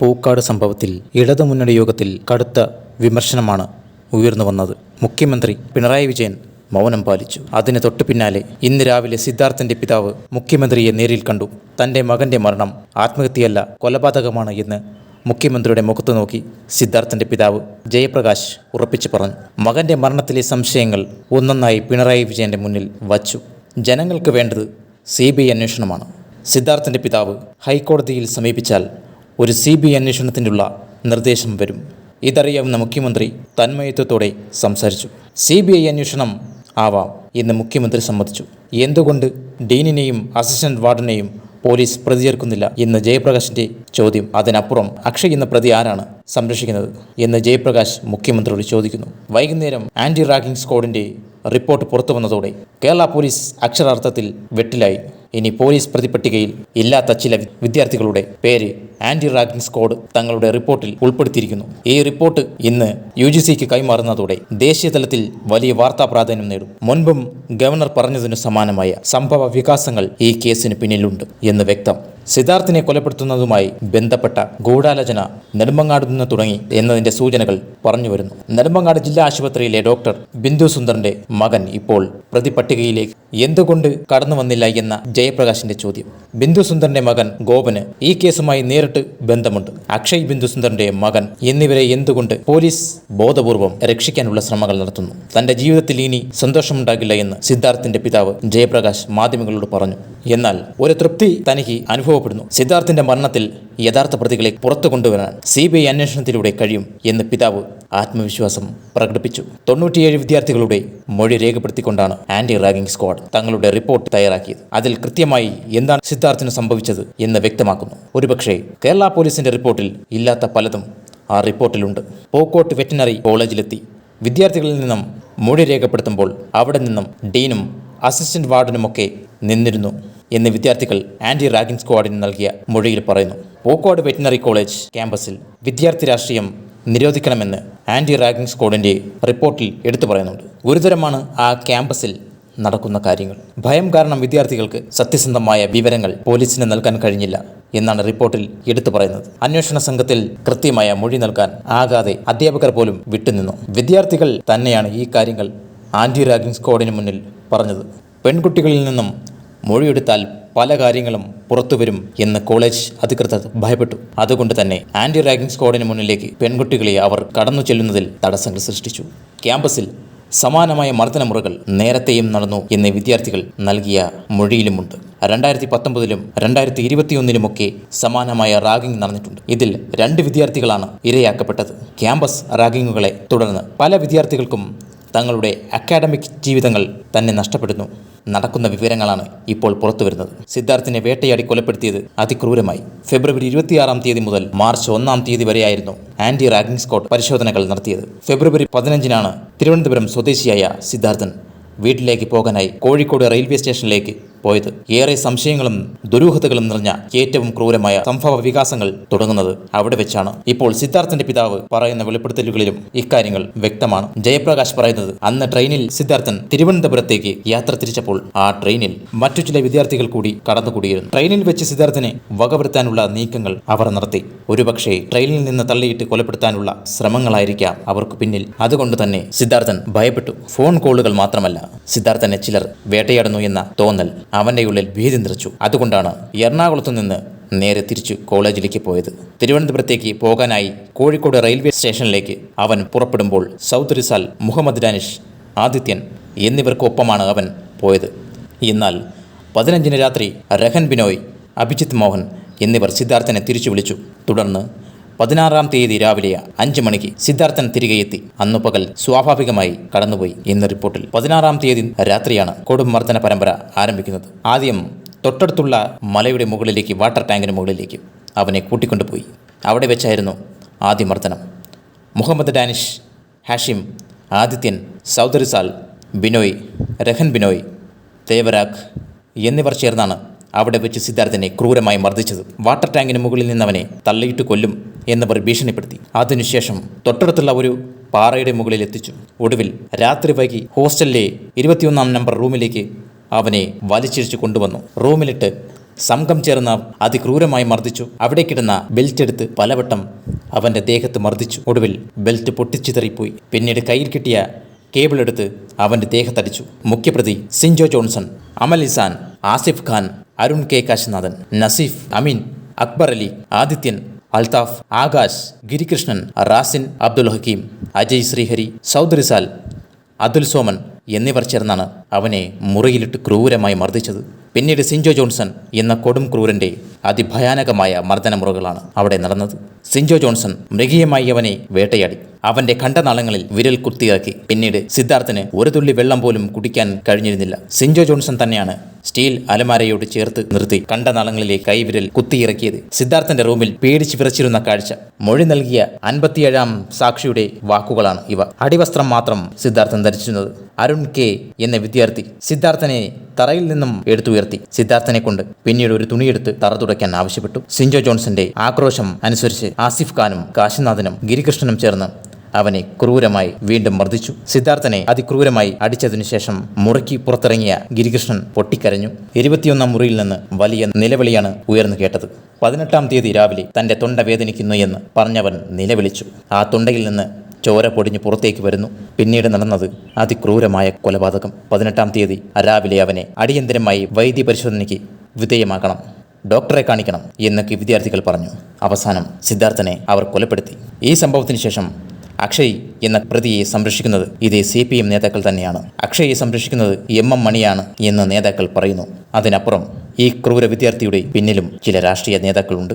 പൂക്കാട് സംഭവത്തിൽ ഇടതുമുന്നണി യോഗത്തിൽ കടുത്ത വിമർശനമാണ് ഉയർന്നു വന്നത്. മുഖ്യമന്ത്രി പിണറായി വിജയൻ മൗനം പാലിച്ചു. അതിന് തൊട്ടു പിന്നാലെ ഇന്ന് രാവിലെ സിദ്ധാർത്ഥന്റെ പിതാവ് മുഖ്യമന്ത്രിയെ നേരിൽ കണ്ടു. തന്റെ മകന്റെ മരണം ആത്മഹത്യയല്ല കൊലപാതകമാണ് എന്ന് മുഖ്യമന്ത്രിയുടെ മുഖത്ത് നോക്കി സിദ്ധാർത്ഥന്റെ പിതാവ് ജയപ്രകാശ് ഉറപ്പിച്ചു പറഞ്ഞു. മകന്റെ മരണത്തിലെ സംശയങ്ങൾ ഒന്നൊന്നായി പിണറായി വിജയന്റെ മുന്നിൽ വച്ചു. ജനങ്ങൾക്ക് വേണ്ടത് സി ബി ഐ അന്വേഷണമാണ്. സിദ്ധാർത്ഥന്റെ പിതാവ് ഹൈക്കോടതിയിൽ സമീപിച്ചാൽ ഒരു സി ബി അന്വേഷണത്തിനുള്ള നിർദ്ദേശം വരും. ഇതറിയാവുന്ന മുഖ്യമന്ത്രി തന്മയത്വത്തോടെ സംസാരിച്ചു. സി ബി ഐ അന്വേഷണം ആവാം എന്ന് മുഖ്യമന്ത്രി സമ്മതിച്ചു. എന്തുകൊണ്ട് ഡീനിനെയും അസിസ്റ്റന്റ് വാർഡിനെയും പോലീസ് പ്രതി ചേർക്കുന്നില്ല എന്ന് ജയപ്രകാശിന്റെ ചോദ്യം അതിനപ്പുറം അക്ഷയ് എന്ന പ്രതി ആരാണ് സംരക്ഷിക്കുന്നത് എന്ന് ജയപ്രകാശ് മുഖ്യമന്ത്രിയോട് ചോദിക്കുന്നു. വൈകുന്നേരം ആന്റി റാഗിംഗ് സ്ക്വാഡിന്റെ റിപ്പോർട്ട് പുറത്തു വന്നതോടെ കേരള പോലീസ് അക്ഷരാർത്ഥത്തിൽ വെട്ടിലായി. ഇനി പോലീസ് പ്രതിപട്ടികയിൽ ഇല്ലാത്ത ചില വിദ്യാർത്ഥികളുടെ പേര് ആന്റി റാഗിംഗ് സ്ക്വാഡ് തങ്ങളുടെ റിപ്പോർട്ടിൽ ഉൾപ്പെടുത്തിയിരിക്കുന്നു. ഈ റിപ്പോർട്ട് ഇന്ന് യു ജി സിക്ക് കൈമാറുന്നതോടെ ദേശീയ തലത്തിൽ വലിയ വാർത്താ പ്രാധാന്യം നേടും. മുൻപും ഗവർണർ പറഞ്ഞതിനു സമാനമായ സംഭവ വികാസങ്ങൾ ഈ കേസിന് പിന്നിലുണ്ട് എന്ന് വ്യക്തം. സിദ്ധാർത്ഥിനെ കൊലപ്പെടുത്തുന്നതുമായി ബന്ധപ്പെട്ട ഗൂഢാലോചന നെടുമ്പങ്ങാട് നിന്ന് തുടങ്ങി എന്നതിന്റെ സൂചനകൾ പറഞ്ഞു വരുന്നു. നെടുമ്പങ്ങാട് ജില്ലാ ആശുപത്രിയിലെ ഡോക്ടർ ബിന്ദു സുന്ദറിന്റെ മകൻ ഇപ്പോൾ പ്രതിപട്ടികയിലേക്ക് എന്തുകൊണ്ട് കടന്നു വന്നില്ല എന്ന ജയപ്രകാശിന്റെ ചോദ്യം. ബിന്ദു സുന്ദറിന്റെ മകൻ ഗോപന് ഈ കേസുമായി നേരിട്ട് ബന്ധമുണ്ട്. അക്ഷയ് ബിന്ദു സുന്ദറിന്റെ മകൻ എന്നിവരെ എന്തുകൊണ്ട് പോലീസ് ബോധപൂർവം രക്ഷിക്കാനുള്ള ശ്രമങ്ങൾ നടത്തുന്നു. തന്റെ ജീവിതത്തിൽ ഇനി സന്തോഷമുണ്ടാകില്ല എന്ന് സിദ്ധാർത്ഥിന്റെ പിതാവ് ജയപ്രകാശ് മാധ്യമങ്ങളോട് പറഞ്ഞു. എന്നാൽ ഒരു തൃപ്തി തനിക്ക് അനുഭവപ്പെടുന്നു. സിദ്ധാർത്ഥിന്റെ മരണത്തിൽ യഥാർത്ഥ പ്രതികളെ പുറത്തു കൊണ്ടുവരാൻ സി ബി ഐ അന്വേഷണത്തിലൂടെ കഴിയും എന്ന് പിതാവ് ആത്മവിശ്വാസം പ്രകടിപ്പിച്ചു. തൊണ്ണൂറ്റിയേഴ് വിദ്യാർത്ഥികളുടെ മൊഴി രേഖപ്പെടുത്തിക്കൊണ്ടാണ് ആന്റി റാഗിംഗ് സ്ക്വാഡ് തങ്ങളുടെ റിപ്പോർട്ട് തയ്യാറാക്കിയത്. അതിൽ കൃത്യമായി എന്താണ് സിദ്ധാർത്ഥിന് സംഭവിച്ചത് എന്ന് വ്യക്തമാക്കുന്നു. ഒരുപക്ഷെ കേരള പോലീസിന്റെ റിപ്പോർട്ടിൽ ഇല്ലാത്ത പലതും ആ റിപ്പോർട്ടിലുണ്ട്. പോക്കോട്ട് വെറ്റിനറി കോളേജിലെത്തി വിദ്യാർത്ഥികളിൽ നിന്നും മൊഴി രേഖപ്പെടുത്തുമ്പോൾ അവിടെ നിന്നും ഡീനും അസിസ്റ്റന്റ് വാർഡനുമൊക്കെ നിന്നിരുന്നു. എന്ന് വിദ്യാർത്ഥികൾ ആന്റി റാഗിംഗ് സ്ക്വാഡിന് നൽകിയ മൊഴിയിൽ പറയുന്നു. പോക്കോട് വെറ്റിനറി കോളേജ് ക്യാമ്പസിൽ വിദ്യാർത്ഥി രാഷ്ട്രീയം നിരോധിക്കണമെന്ന് ആന്റി റാഗിംഗ് സ്ക്വാഡിന്റെ റിപ്പോർട്ടിൽ എടുത്തു പറയുന്നുണ്ട്. ഗുരുതരമാണ് ആ ക്യാമ്പസിൽ നടക്കുന്ന കാര്യങ്ങൾ. ഭയം കാരണം വിദ്യാർത്ഥികൾക്ക് സത്യസന്ധമായ വിവരങ്ങൾ പോലീസിന് നൽകാൻ കഴിഞ്ഞില്ല എന്നാണ് റിപ്പോർട്ടിൽ എടുത്തു പറയുന്നത്. അന്വേഷണ സംഘത്തിൽ കൃത്യമായ മൊഴി നൽകാൻ ആകാതെ അധ്യാപകർ പോലും വിട്ടുനിന്നു. വിദ്യാർത്ഥികൾ തന്നെയാണ് ഈ കാര്യങ്ങൾ ആന്റി റാഗിംഗ് സ്ക്വാഡിന് മുന്നിൽ പറഞ്ഞത്. പെൺകുട്ടികളിൽ നിന്നും മൊഴിയെടുത്താൽ പല കാര്യങ്ങളും പുറത്തുവരും എന്ന് കോളേജ് അധികൃതർ ഭയപ്പെട്ടു. അതുകൊണ്ട് തന്നെ ആന്റി റാഗിംഗ് സ്ക്വാഡിന് മുന്നിലേക്ക് പെൺകുട്ടികളെ അവർ കടന്നു ചെല്ലുന്നതിൽ തടസ്സങ്ങൾ സൃഷ്ടിച്ചു. ക്യാമ്പസിൽ സമാനമായ മർദ്ദനമുറകൾ നേരത്തെയും നടന്നു എന്ന് വിദ്യാർത്ഥികൾ നൽകിയ മൊഴിയിലുമുണ്ട്. രണ്ടായിരത്തി പത്തൊമ്പതിലും രണ്ടായിരത്തി ഇരുപത്തിയൊന്നിലുമൊക്കെ സമാനമായ റാഗിംഗ് നടന്നിട്ടുണ്ട്. ഇതിൽ രണ്ട് വിദ്യാർത്ഥികളാണ് ഇരയാക്കപ്പെട്ടത്. ക്യാമ്പസ് റാഗിങ്ങുകളെ തുടർന്ന് പല വിദ്യാർത്ഥികൾക്കും തങ്ങളുടെ അക്കാഡമിക് ജീവിതങ്ങൾ തന്നെ നഷ്ടപ്പെടുന്നു. നടക്കുന്ന വിവരങ്ങളാണ് ഇപ്പോൾ പുറത്തു വരുന്നത്. സിദ്ധാർത്ഥിനെ വേട്ടയാടി കൊലപ്പെടുത്തിയത് അതിക്രൂരമായി. ഫെബ്രുവരി ഇരുപത്തിയാറാം തീയതി മുതൽ മാർച്ച് ഒന്നാം തീയതി വരെയായിരുന്നു ആന്റി റാഗിംഗ് സ്ക്വാഡ് പരിശോധനകൾ നടത്തിയത്. ഫെബ്രുവരി പതിനഞ്ചിനാണ് തിരുവനന്തപുരം സ്വദേശിയായ സിദ്ധാർത്ഥൻ വീട്ടിലേക്ക് പോകാനായി കോഴിക്കോട് റെയിൽവേ സ്റ്റേഷനിലേക്ക് പോയത്. ഏറെ സംശയങ്ങളും ദുരൂഹതകളും നിറഞ്ഞ ഏറ്റവും ക്രൂരമായ സംഭവ വികാസങ്ങൾ തുടങ്ങുന്നത് അവിടെ വെച്ചാണ്. ഇപ്പോൾ സിദ്ധാർത്ഥന്റെ പിതാവ് പറയുന്ന വെളിപ്പെടുത്തലുകളിലും ഇക്കാര്യങ്ങൾ വ്യക്തമാണ്. ജയപ്രകാശ് പറയുന്നത് അന്ന് ട്രെയിനിൽ സിദ്ധാർത്ഥൻ തിരുവനന്തപുരത്തേക്ക് യാത്ര തിരിച്ചപ്പോൾ ആ ട്രെയിനിൽ മറ്റു ചില വിദ്യാർത്ഥികൾ കൂടി കടന്നുകൂടിയിരുന്നു. ട്രെയിനിൽ വെച്ച് സിദ്ധാർത്ഥനെ വകവരുത്താനുള്ള നീക്കങ്ങൾ അവർ നടത്തി. ഒരുപക്ഷെ ട്രെയിനിൽ നിന്ന് തള്ളിയിട്ട് കൊലപ്പെടുത്താനുള്ള ശ്രമങ്ങളായിരിക്കാം അവർക്ക് പിന്നിൽ. അതുകൊണ്ട് തന്നെ സിദ്ധാർത്ഥൻ ഭയപ്പെട്ടു. ഫോൺ കോളുകൾ മാത്രമല്ല സിദ്ധാർത്ഥനെ ചിലർ വേട്ടയാടുന്നു എന്ന തോന്നൽ അവന്റെ ഉള്ളിൽ ഭീതി നിറച്ചു. അതുകൊണ്ടാണ് എറണാകുളത്തു നിന്ന് നേരെ തിരിച്ചു കോളേജിലേക്ക് പോയത്. തിരുവനന്തപുരത്തേക്ക് പോകാനായി കോഴിക്കോട് റെയിൽവേ സ്റ്റേഷനിലേക്ക് അവൻ പുറപ്പെടുമ്പോൾ സൗദ് റിസാൽ മുഹമ്മദ് ഡാനിഷ് ആദിത്യൻ എന്നിവർക്കൊപ്പമാണ് അവൻ പോയത്. എന്നാൽ പതിനഞ്ചിന് രാത്രി രഹൻ ബിനോയ് അഭിജിത്ത് മോഹൻ എന്നിവർ സിദ്ധാർത്ഥനെ തിരിച്ചു വിളിച്ചു. തുടർന്ന് പതിനാറാം തീയതി രാവിലെ അഞ്ച് മണിക്ക് സിദ്ധാർത്ഥൻ തിരികെ എത്തി അന്നു പകൽ സ്വാഭാവികമായി കടന്നുപോയി എന്ന റിപ്പോർട്ടിൽ പതിനാറാം തീയതി രാത്രിയാണ് കൊടും മർദ്ദന പരമ്പര ആരംഭിക്കുന്നത്. ആദ്യം തൊട്ടടുത്തുള്ള മലയുടെ മുകളിലേക്ക് വാട്ടർ ടാങ്കിന് മുകളിലേക്ക് അവനെ കൂട്ടിക്കൊണ്ടുപോയി. അവിടെ വെച്ചായിരുന്നു ആദ്യ മർദ്ദനം. മുഹമ്മദ് ഡാനിഷ് ഹാഷിം ആദിത്യൻ സൗദറിസാൽ ബിനോയ് രഹൻ ബിനോയ് ദേവരാഗ് എന്നിവർ ചേർന്നാണ് അവിടെ വെച്ച് സിദ്ധാർത്ഥനെ ക്രൂരമായി മർദ്ദിച്ചത്. വാട്ടർ ടാങ്കിന് മുകളിൽ നിന്നവനെ തള്ളിയിട്ട് കൊല്ലും എന്നവർ ഭീഷണിപ്പെടുത്തി. അതിനുശേഷം തൊട്ടടുത്തുള്ള ഒരു പാറയുടെ മുകളിൽ എത്തിച്ചു. ഒടുവിൽ രാത്രി വൈകി ഹോസ്റ്റലിലെ ഇരുപത്തിയൊന്നാം നമ്പർ റൂമിലേക്ക് അവനെ വലിച്ചിഴിച്ചു കൊണ്ടുവന്നു. റൂമിലിട്ട് സംഘം ചേർന്ന് അതിക്രൂരമായി മർദ്ദിച്ചു. അവിടെ കിടന്ന ബെൽറ്റ് എടുത്ത് പലവട്ടം അവന്റെ ദേഹത്ത് മർദ്ദിച്ചു. ഒടുവിൽ ബെൽറ്റ് പൊട്ടിച്ചിതറിപ്പോയി. പിന്നീട് കയ്യിൽ കിട്ടിയ കേബിൾ എടുത്ത് അവന്റെ ദേഹത്തടിച്ചു. മുഖ്യപ്രതി സിൻജോ ജോൺസൺ അമൽ ഇസാൻ ആസിഫ് ഖാൻ അരുൺ കെ കാശിനാഥൻ നസീഫ് അമീൻ അക്ബർ അലി ആദിത്യൻ അൽതാഫ് ആകാശ് ഗിരികൃഷ്ണൻ റാസിൻ അബ്ദുൽ ഹക്കീം അജയ് ശ്രീഹരി സൗദ് റിസാൽ അതുൽ സോമൻ എന്നിവർ ചേർന്നാണ് അവനെ മുറിയിലിട്ട് ക്രൂരമായി മർദ്ദിച്ചത്. പിന്നീട് സിൻജോ ജോൺസൺ എന്ന കൊടും ക്രൂരന്റെ അതിഭയാനകമായ മർദ്ദനമുറകളാണ് അവിടെ നടന്നത്. സിൻജോ ജോൺസൺ മൃഗീയമായി അവനെ വേട്ടയാടി. അവന്റെ കണ്ടനാളങ്ങളിൽ വിരൽ കുത്തിയാക്കി പിന്നീട് സിദ്ധാർത്ഥന് ഒരു തുള്ളി വെള്ളം പോലും കുടിക്കാൻ കഴിഞ്ഞിരുന്നില്ല. സിൻജോ ജോൺസൺ തന്നെയാണ് സ്റ്റീൽ അലമാരയോട് ചേർത്ത് നിർത്തി കണ്ട നാളങ്ങളിലെ കൈവിരൽ കുത്തിയിറക്കിയത്. സിദ്ധാർത്ഥന്റെ റൂമിൽ പേടിച്ചു വിറച്ചിരുന്ന കാഴ്ച. മൊഴി നൽകിയ അൻപത്തിയേഴാം സാക്ഷിയുടെ വാക്കുകളാണ് ഇവ. അടിവസ്ത്രം മാത്രം സിദ്ധാർത്ഥൻ ധരിച്ചിരുന്നത്. അരുൺ കെ എന്ന വിദ്യാർത്ഥി സിദ്ധാർത്ഥനെ തറയിൽ നിന്നും എടുത്തുയർത്തി സിദ്ധാർത്ഥനെ കൊണ്ട് പിന്നീട് ഒരു തുണിയെടുത്ത് തറ തുടയ്ക്കാൻ ആവശ്യപ്പെട്ടു. സിൻജോ ജോൺസന്റെ ആക്രോശം അനുസരിച്ച് ആസിഫ് ഖാനും കാശിനാഥനും ഗിരികൃഷ്ണനും ചേർന്ന് അവനെ ക്രൂരമായി വീണ്ടും മർദ്ദിച്ചു. സിദ്ധാർത്ഥനെ അതിക്രൂരമായി അടിച്ചതിനു ശേഷം മുറുക്കി പുറത്തിറങ്ങിയ ഗിരികൃഷ്ണൻ പൊട്ടിക്കരഞ്ഞു. ഇരുപത്തിയൊന്നാം മുറിയിൽ നിന്ന് വലിയ നിലവിളിയാണ് ഉയർന്നു കേട്ടത്. പതിനെട്ടാം തീയതി രാവിലെ തന്റെ തൊണ്ട വേദനിക്കുന്നു എന്ന് പറഞ്ഞവൻ നിലവിളിച്ചു. ആ തൊണ്ടയിൽ നിന്ന് ചോര പൊടിഞ്ഞു പുറത്തേക്ക് വരുന്നു. പിന്നീട് നടന്നത് അതിക്രൂരമായ കൊലപാതകം. പതിനെട്ടാം തീയതി രാവിലെ അവനെ അടിയന്തരമായി വൈദ്യ പരിശോധനയ്ക്ക് വിധേയമാക്കണം. ഡോക്ടറെ കാണിക്കണം എന്നൊക്കെ വിദ്യാർത്ഥികൾ പറഞ്ഞു. അവസാനം സിദ്ധാർത്ഥനെ അവർ കൊലപ്പെടുത്തി. ഈ സംഭവത്തിന് ശേഷം അക്ഷയ് എന്ന പ്രതിയെ സംരക്ഷിക്കുന്നത് ഇതേ സി പി എം നേതാക്കൾ തന്നെയാണ്. അക്ഷയെ സംരക്ഷിക്കുന്നത് എം എം മണിയാണ് എന്ന് നേതാക്കൾ പറയുന്നു. അതിനപ്പുറം ഈ ക്രൂര വിദ്യാർത്ഥിയുടെ പിന്നിലും ചില രാഷ്ട്രീയ നേതാക്കളുണ്ട്.